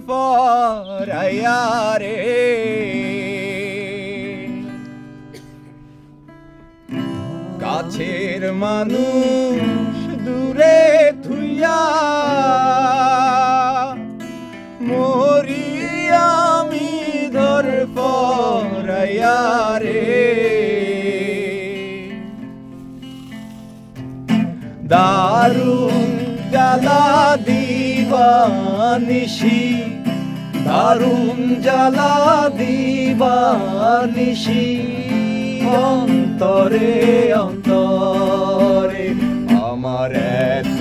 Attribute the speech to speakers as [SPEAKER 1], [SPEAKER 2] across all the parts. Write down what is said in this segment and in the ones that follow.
[SPEAKER 1] পরাইয়া রে কাছের মানুষ দূরে থুইয়া মরি আমি ধর পরাইয়া রে দারুণ জ্বালা দিবানিশি দারুণ জ্বালা দিবানিশি অন্তরে অন্তরে। আমার এত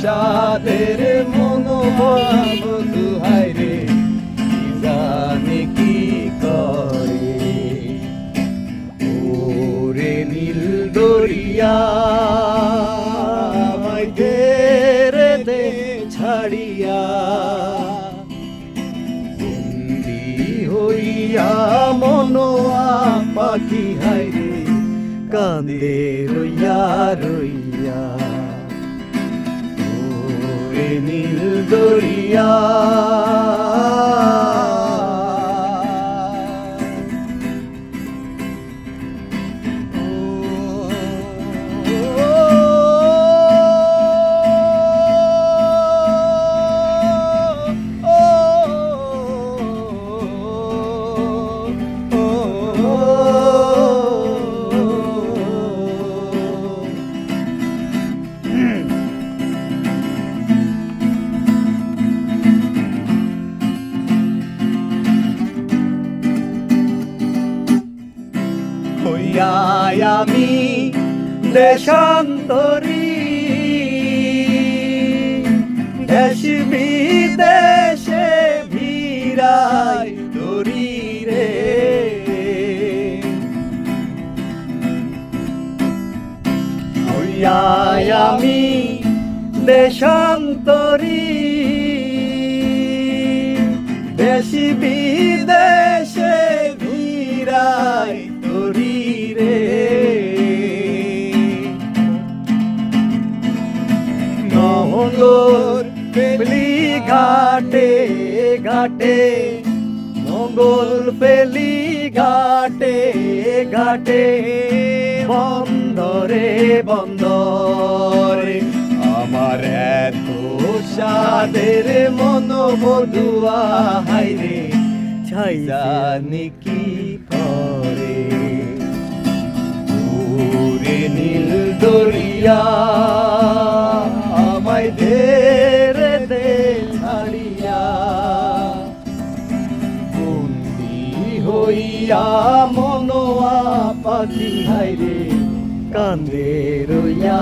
[SPEAKER 1] সাদের মনোভাব দুহাই রে জানি কি করে? ওরে নীল দরিয়া, আমায় দে, ছাড়িয়া। হইয়া মনোয়া পাখি হাই রে কান্দে রইয়া রইয়া। নীল দরিয়া। হইয়া আমি দেশান্তরী। দেশ বিদেশে ভিড়াই তরি দেশান্তরী। দেশ নহলোর পেলি ঘাটে ঘাটে। মঙ্গল পেলি ঘাটে ঘাটে। বন্দরে বন্দরে। আমার এত সাদের মন বধুয়া হাইরে ছাই জানি কি করে। নীল দরিয়া হইয়া মনোয়া পাখি হাইরে কান্দে রইয়া